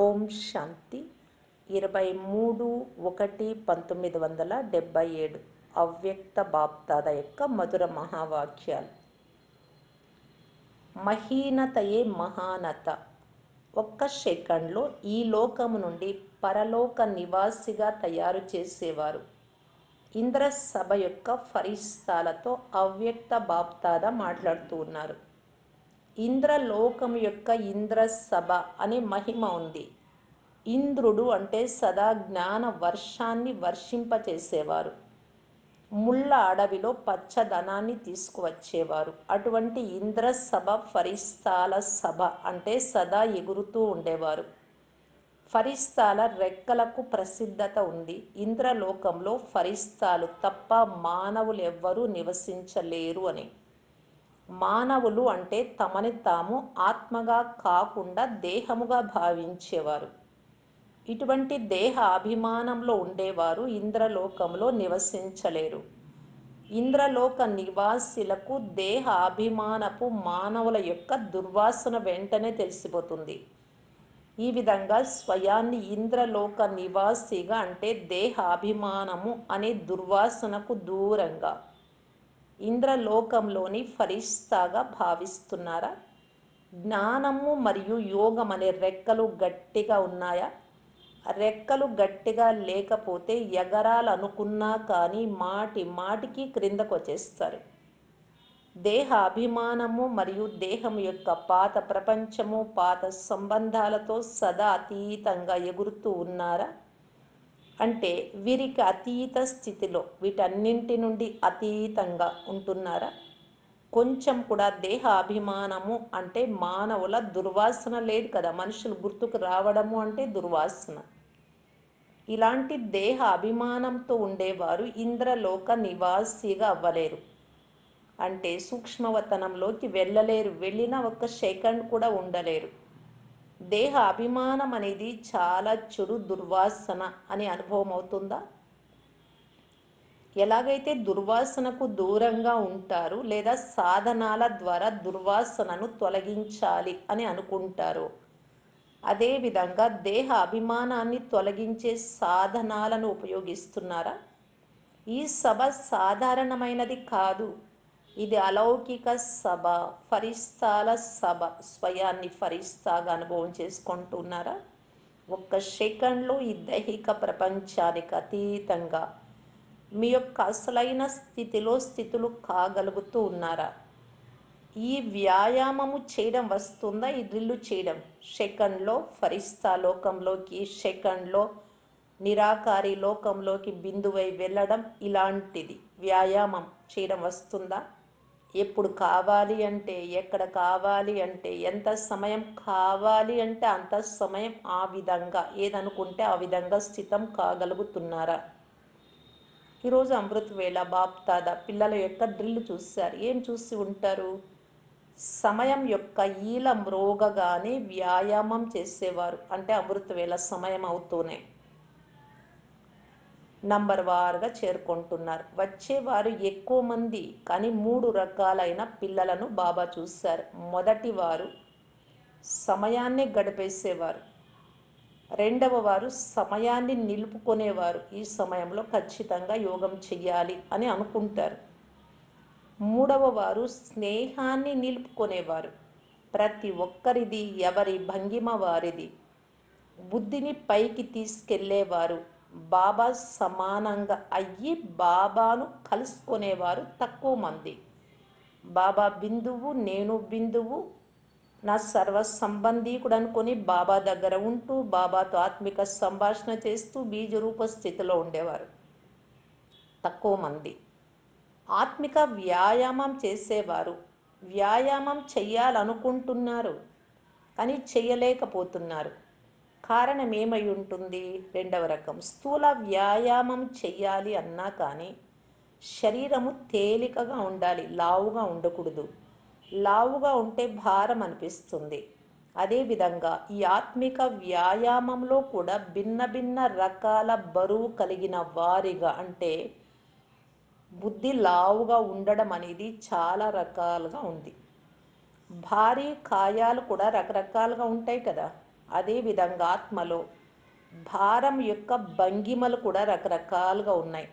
ఓం శాంతి. ఇరవై మూడు ఒకటి పంతొమ్మిది వందల డెబ్భై ఏడు అవ్యక్త బాప్తాద యొక్క మధుర మహావాక్యాలు. మహీనతయే మహానత. ఒక్క సెకండ్లో ఈ లోకము నుండి పరలోక నివాసిగా తయారు చేసేవారు. ఇంద్ర సభ యొక్క ఫరిస్తాలతో అవ్యక్త బాప్తాద మాట్లాడుతూ ఉన్నారు. ఇంద్రలోకం యొక్క ఇంద్ర సభ అనే మహిమ ఉంది. ఇంద్రుడు అంటే సదా జ్ఞాన వర్షాన్ని వర్షింపచేసేవారు. ముళ్ళ అడవిలో పచ్చదనాన్ని తీసుకువచ్చేవారు. అటువంటి ఇంద్ర సభ ఫరిస్తాల సభ అంటే సదా ఎగురుతూ ఉండేవారు. ఫరిస్తాల రెక్కలకు ప్రసిద్ధత ఉంది. ఇంద్రలోకంలో ఫరిస్తాలు తప్ప మానవులు ఎవ్వరూ నివసించలేరు అని. మానవులు అంటే తమని తాము ఆత్మగా కాకుండా దేహముగా భావించేవారు. ఇటువంటి దేహ అభిమానంలో ఉండేవారు ఇంద్రలోకంలో నివసించలేరు. ఇంద్రలోక నివాసులకు దేహ అభిమానపు మానవుల యొక్క దుర్వాసన వెంటనే తెలిసిపోతుంది. ఈ విధంగా స్వయాన్ని ఇంద్రలోక నివాసిగా అంటే దేహ అభిమానము అనే దుర్వాసనకు దూరంగా ఇంద్రలోకంలోని ఫరిస్తాగా భావిస్తున్నారా? జ్ఞానము మరియు యోగం అనే రెక్కలు గట్టిగా ఉన్నాయా? రెక్కలు గట్టిగా లేకపోతే ఎగరాలనుకున్నా కానీ మాటి మాటికి క్రిందకు వచ్చేస్తారు దేహ అభిమానము మరియు దేహం యొక్క పాత ప్రపంచము పాత సంబంధాలతో సదా అతీతంగా ఎగురుతూ ఉన్నారా? అంటే వీరికి అతీత స్థితిలో వీటన్నింటి నుండి అతీతంగా ఉంటున్నారా? కొంచెం కూడా దేహ అభిమానము అంటే మానవుల దుర్వాసన లేదు కదా. మనుషులు గుర్తుకు రావడము అంటే దుర్వాసన. ఇలాంటి దేహ అభిమానంతో ఉండేవారు ఇంద్రలోక నివాసిగా అవ్వలేరు. అంటే సూక్ష్మవతనంలోకి వెళ్ళలేరు. వెళ్ళిన ఒక్క సెకండ్ కూడా ఉండలేరు. దేహ అభిమానం అనేది చాలా చెడు దుర్వాసన అనే అనుభవం అవుతుందా ఎలాగైతే దుర్వాసనకు దూరంగా ఉంటారు లేదా సాధనాల ద్వారా దుర్వాసనను తొలగించాలి అని అనుకుంటారు అదేవిధంగా దేహ అభిమానాన్ని తొలగించే సాధనాలను ఉపయోగిస్తున్నారా? ఈ సభ సాధారణమైనది కాదు. ఇది అలౌకిక సభ ఫరిస్తాల సభ స్వయాన్ని ఫరిస్తాగా అనుభవం చేసుకుంటున్నారా? ఒక్క సెకండ్లో ఈ దైహిక ప్రపంచానికి అతీతంగా మీ యొక్క అసలైన స్థితిలో స్థితులు కాగలుగుతూ ఉన్నారా? ఈ వ్యాయామము చేయడం వస్తుందా? ఈ డ్రిల్లు చేయడం సెకండ్లో ఫరిస్తా లోకంలోకి సెకండ్లో నిరాకారి లోకంలోకి బిందువై వెళ్ళడం ఇలాంటిది. వ్యాయామం చేయడం వస్తుందా? ఎప్పుడు కావాలి అంటే ఎక్కడ కావాలి అంటే ఎంత సమయం కావాలి అంటే అంత సమయం ఆ విధంగా ఏదనుకుంటే ఆ విధంగా స్థితం కాగలుగుతున్నారా? ఈరోజు అమృత్ వేళ బాప్తాద పిల్లల యొక్క డ్రిల్ చూశారు. ఏం చూసి ఉంటారు? సమయం యొక్క ఈల మ్రోగగానే వ్యాయామం చేసేవారు. అంటే అమృత వేళ సమయం అవుతూనే. నంబర్ వారుగా చేరుకుంటున్నారు. వచ్చేవారు ఎక్కువ మంది కానీ మూడు రకాలైన పిల్లలను బాబా చూశారు. మొదటి వారు సమయాన్ని గడిపేసేవారు. రెండవ వారు సమయాన్ని నిలుపుకునేవారు. ఈ సమయంలో ఖచ్చితంగా యోగం చెయ్యాలి అని అనుకుంటారు. మూడవ వారు స్నేహాన్ని నిలుపుకునేవారు. ప్రతి ఒక్కరిది ఎవరి భంగిమ వారిది. బుద్ధిని పైకి తీసుకెళ్ళేవారు. బాబా సమానంగా అయ్యి బాబాను కలుసుకునేవారు తక్కువ మంది. బాబా బిందువు నేను బిందువు నా సర్వ సంబంధీకుడు అనుకొని బాబా దగ్గర ఉంటూ బాబాతో ఆత్మిక సంభాషణ చేస్తూ బీజరూప స్థితిలో ఉండేవారు. తక్కువ మంది. ఆత్మిక వ్యాయామం చేసేవారు. వ్యాయామం చేయాలనుకుంటున్నారు కానీ చేయలేకపోతున్నారు కారణం ఏమై ఉంటుంది? రెండవ రకం. స్థూల వ్యాయామం చెయ్యాలి అన్నా కానీ శరీరము తేలికగా ఉండాలి లావుగా ఉండకూడదు. లావుగా ఉంటే భారం అనిపిస్తుంది. అదేవిధంగా ఈ ఆత్మిక వ్యాయామంలో కూడా భిన్న భిన్న రకాల బరువు కలిగిన వారిగా అంటే బుద్ధి లావుగా ఉండడం అనేది చాలా రకాలుగా ఉంది. భారీ కాయాలు కూడా రకరకాలుగా ఉంటాయి కదా. అదేవిధంగా ఆత్మలో భారం యొక్క భంగిమలు కూడా రకరకాలుగా ఉన్నాయి.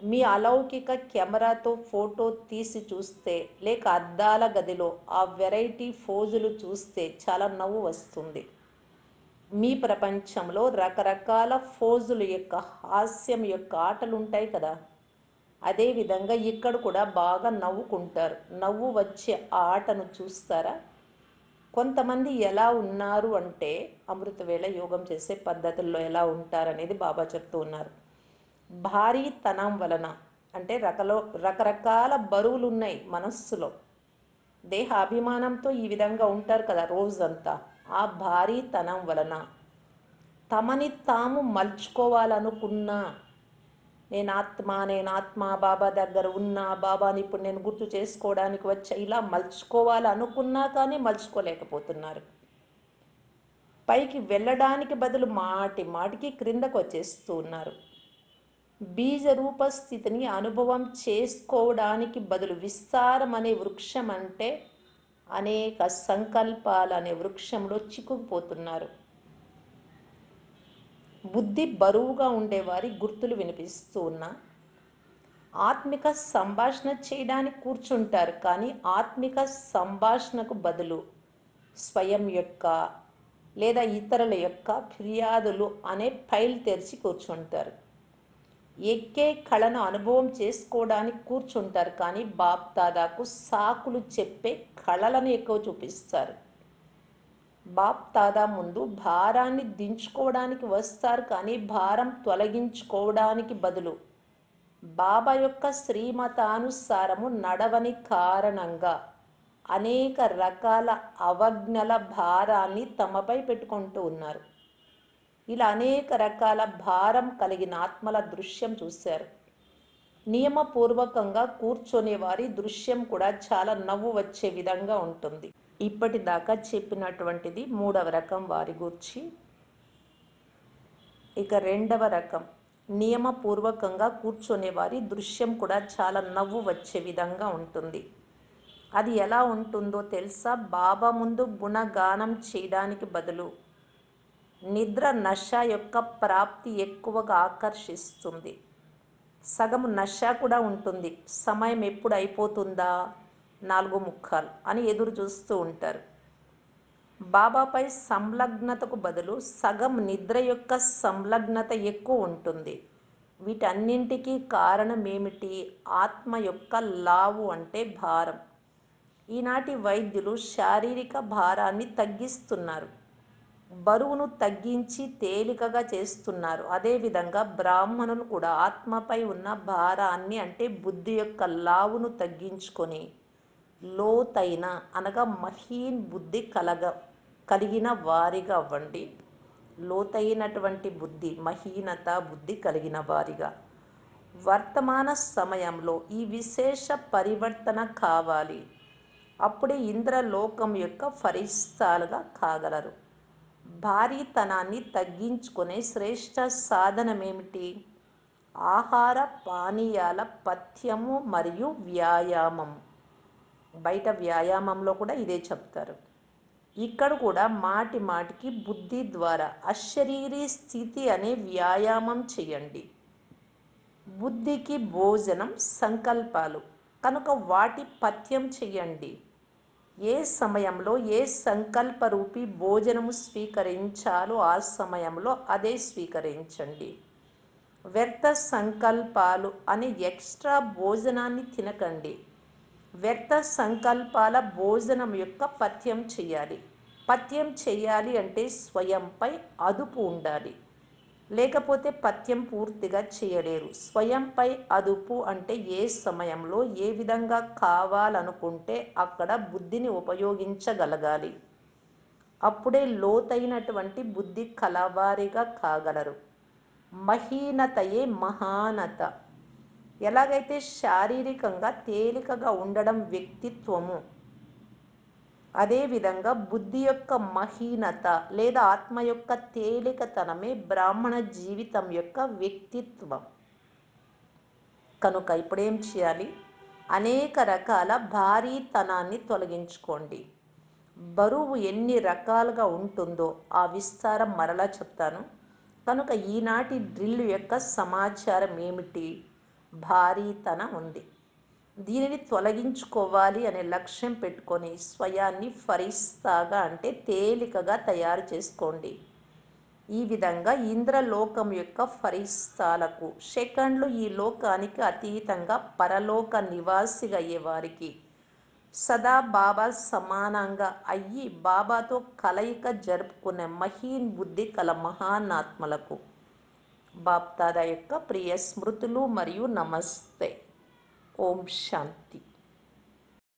మీ అలౌకిక కెమెరాతో ఫోటో తీసి చూస్తే లేక అద్దాల గదిలో ఆ వెరైటీ ఫోజులు చూస్తే చాలా నవ్వు వస్తుంది. మీ ప్రపంచంలో రకరకాల ఫోజుల యొక్క హాస్యం యొక్క ఆటలు ఉంటాయి కదా అదేవిధంగా ఇక్కడ కూడా బాగా నవ్వుకుంటారు. నవ్వు వచ్చే ఆ ఆటను చూస్తారా? కొంతమంది ఎలా ఉన్నారు అంటే అమృతవేళ యోగం చేసే పద్ధతుల్లో ఎలా ఉంటారనేది బాబా చెప్తూ ఉన్నారు. భారీతనం వలన అంటే రకలో రకరకాల బరువులు ఉన్నాయి మనస్సులో. దేహాభిమానంతో ఈ విధంగా ఉంటారు కదా రోజంతా. ఆ భారీతనం వలన తమని తాము మలుచుకోవాలనుకున్నా నేను ఆత్మ నేను ఆత్మ బాబా దగ్గర ఉన్నా బాబాని ఇప్పుడు నేను గుర్తు చేసుకోవడానికి వచ్చా ఇలా మలుచుకోవాలనుకున్నా కానీ మలుచుకోలేకపోతున్నారు. పైకి వెళ్ళడానికి బదులు మాటి మాటికి క్రిందకు వచ్చేస్తూ ఉన్నారు. బీజ రూపస్థితిని అనుభవం చేసుకోవడానికి బదులు విస్తారం అనే వృక్షం అంటే అనేక సంకల్పాలు అనే వృక్షంలో చిక్కుకుపోతున్నారు. బుద్ధి బరువుగా ఉండేవారి గుర్తులు వినిపిస్తూ ఉన్నా ఆత్మిక సంభాషణ చేయడానికి కూర్చుంటారు కానీ ఆత్మిక సంభాషణకు బదులు స్వయం యొక్క లేదా ఇతరుల యొక్క ఫిర్యాదులు అనే ఫైల్ తెరిచి కూర్చుంటారు. ఎక్కే కళను అనుభవం చేసుకోవడానికి కూర్చుంటారు కానీ బాప్ దాదాకు సాకులు చెప్పే కళలను ఎక్కువ చూపిస్తారు. బాప్ తాదా ముందు భారాన్ని దించుకోవడానికి వస్తారు కానీ భారం తొలగించుకోవడానికి బదులు. బాబా యొక్క శ్రీమతానుసారము నడవని కారణంగా అనేక రకాల అవజ్ఞల భారాన్ని తమపై పెట్టుకుంటూ ఉన్నారు. ఇలా అనేక రకాల భారం కలిగిన ఆత్మల దృశ్యం చూశారు. నియమపూర్వకంగా కూర్చొనే వారి దృశ్యం కూడా చాలా నవ్వు వచ్చే విధంగా ఉంటుంది. ఇప్పటిదాకా చెప్పినటువంటిది మూడవ రకం వారి గురించి. ఇక రెండవ రకం నియమపూర్వకంగా కూర్చొనే వారి దృశ్యం కూడా చాలా నవ్వు వచ్చే విధంగా ఉంటుంది. అది ఎలా ఉంటుందో తెలుసా? బాబా ముందు గుణగానం చేయడానికి బదులు నిద్ర నష యొక్క ప్రాప్తి ఎక్కువగా ఆకర్షిస్తుంది. సగం నష కూడా ఉంటుంది. సమయం ఎప్పుడు అయిపోతుందా? నాలుగు ముక్కాలు అని ఎదురు చూస్తూ ఉంటారు. బాబాపై సంలగ్నతకు బదులు సగం నిద్ర యొక్క సంలగ్నత ఎక్కువ ఉంటుంది. వీటన్నింటికీ కారణం ఏమిటి ఆత్మ యొక్క లావు అంటే భారం. ఈనాటి వైద్యులు శారీరక భారాన్ని తగ్గిస్తున్నారు. బరువును తగ్గించి తేలికగా చేస్తున్నారు. అదేవిధంగా బ్రాహ్మణులు కూడా ఆత్మపై ఉన్న భారాన్ని అంటే బుద్ధి యొక్క లావును తగ్గించుకొని లోతైన అనగా మహీన్ బుద్ధి కలగ కలిగిన వారిగా అవ్వండి. లోతైనటువంటి బుద్ధి మహీనత బుద్ధి కలిగిన వారిగా. వర్తమాన సమయంలో ఈ విశేష పరివర్తన కావాలి. అప్పుడే ఇంద్రలోకం యొక్క ఫరిస్తాలుగా కాగలరు. భారీతనాన్ని తగ్గించుకునే శ్రేష్ట సాధనమేమిటి? ఆహార పానీయాల పథ్యము మరియు వ్యాయామం. బయట వ్యాయామంలో కూడా ఇదే చెప్తారు. ఇక్కడ కూడా మాటి మాటికి బుద్ధి ద్వారా అశరీరీ స్థితి అనే వ్యాయామం చేయండి. బుద్ధికి భోజనం సంకల్పాలు. కనుక వాటి పథ్యం చేయండి. ఏ సమయంలో ఏ సంకల్ప రూపీ భోజనము స్వీకరించాలో ఆ సమయంలో అదే స్వీకరించండి. వ్యర్థ సంకల్పాలు అనే ఎక్స్ట్రా భోజనాన్ని తినకండి. వ్యర్థ సంకల్పాల భోజనం యొక్క పథ్యం చేయాలి. పథ్యం చేయాలి అంటే స్వయంపై అదుపు ఉండాలి. లేకపోతే పథ్యం పూర్తిగా చేయలేరు. స్వయంపై అదుపు అంటే ఏ సమయంలో ఏ విధంగా కావాలనుకుంటే అక్కడ బుద్ధిని ఉపయోగించగలగాలి. అప్పుడే లోతైనటువంటి బుద్ధి కలవారిగా కాగలరు. మహీనతయే మహానత. ఎలాగైతే శారీరకంగా తేలికగా ఉండడం వ్యక్తిత్వము అదేవిధంగా బుద్ధి యొక్క మహీనత లేదా ఆత్మ యొక్క తేలికతనమే బ్రాహ్మణ జీవితం యొక్క వ్యక్తిత్వం. కనుక ఇప్పుడేం చేయాలి? అనేక రకాల భారీతనాన్ని తొలగించుకోండి. బరువు ఎన్ని రకాలుగా ఉంటుందో ఆ విస్తారం మరలా చెప్తాను. కనుక ఈనాటి డ్రిల్ యొక్క సమాచారం ఏమిటి? భారీతనం ఉంది దీనిని తొలగించుకోవాలి అనే లక్ష్యం పెట్టుకొని స్వయాన్ని ఫరిస్తాగా అంటే తేలికగా తయారు చేసుకోండి. ఈ విధంగా ఇంద్రలోకం యొక్క ఫరిస్తాలకు సెకండ్లు ఈ లోకానికి అతీతంగా పరలోక నివాసిగా అయ్యే వారికి సదా బాబా సమానంగా అయ్యి బాబాతో కలయిక జరుపుకునే మహీన్ బుద్ధి కల మహానాత్మలకు బాప్దాదా యొక్క ప్రియ స్మృతులు మరియు నమస్తే. ఓం శాంతి.